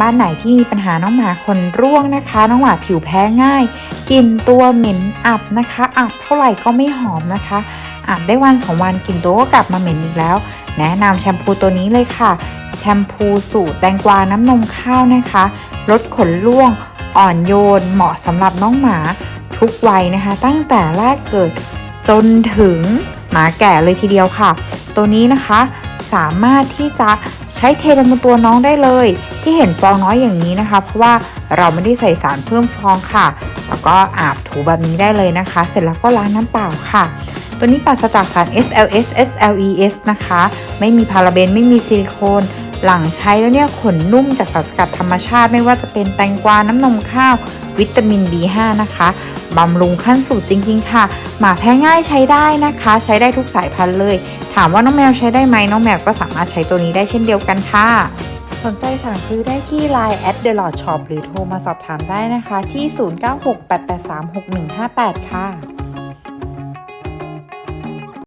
บ้านไหนที่มีปัญหาน้องหมาขนร่วงนะคะ น้องหมาผิวแพ้ง่ายกลิ่นตัวเหม็นอับนะคะ อับเท่าไหร่ก็ไม่หอมนะคะ อาบได้วันสองวันกลิ่นตัวก็กลับมาเหม็นอีกแล้ว แนะนำแชมพูตัวนี้เลยค่ะ แชมพูสูตรแตงกวาน้ำนมข้าวนะคะ ลดขนร่วง อ่อนโยน เหมาะสำหรับน้องหมาทุกวัยนะคะ ตั้งแต่แรกเกิดจนถึงหมาแก่เลยทีเดียวค่ะ ตัวนี้นะคะสามารถที่จะ ช้เทลงบนตัวน้องได้เลย ที่เห็นฟองน้อยอย่างนี้นะคะ เพราะว่าเราไม่ได้ใส่สารเพิ่มฟองค่ะ แล้วก็อาบถูแบบนี้ได้เลยนะคะ เสร็จแล้วก็ล้างน้ำเปล่าค่ะ ตัวนี้ปราศจากสาร SLS SLES นะคะ ไม่มีพาราเบนไม่มีซิลิโคนหลังใช้แล้วเนี่ยขนนุ่มจากสารสกัดธรรมชาติ ไม่ว่าจะเป็นแตงกวาน้ำนมข้าว วิตามิน B5 นะคะ บำรุงขั้นสุดจริงๆ ค่ะ หมาแพ้ง่ายใช้ได้นะคะ ใช้ได้ทุกสายพันธุ์เลย ถามว่าน้องแมวใช้ได้ไหมน้องแมวก็สามารถใช้ตัวนี้ได้เช่นเดียวกันค่ะ สนใจสั่งซื้อได้ที่ Line at the Lord Shop หรือโทรมาสอบถามได้นะคะ ที่ 0968836158 ค่ะ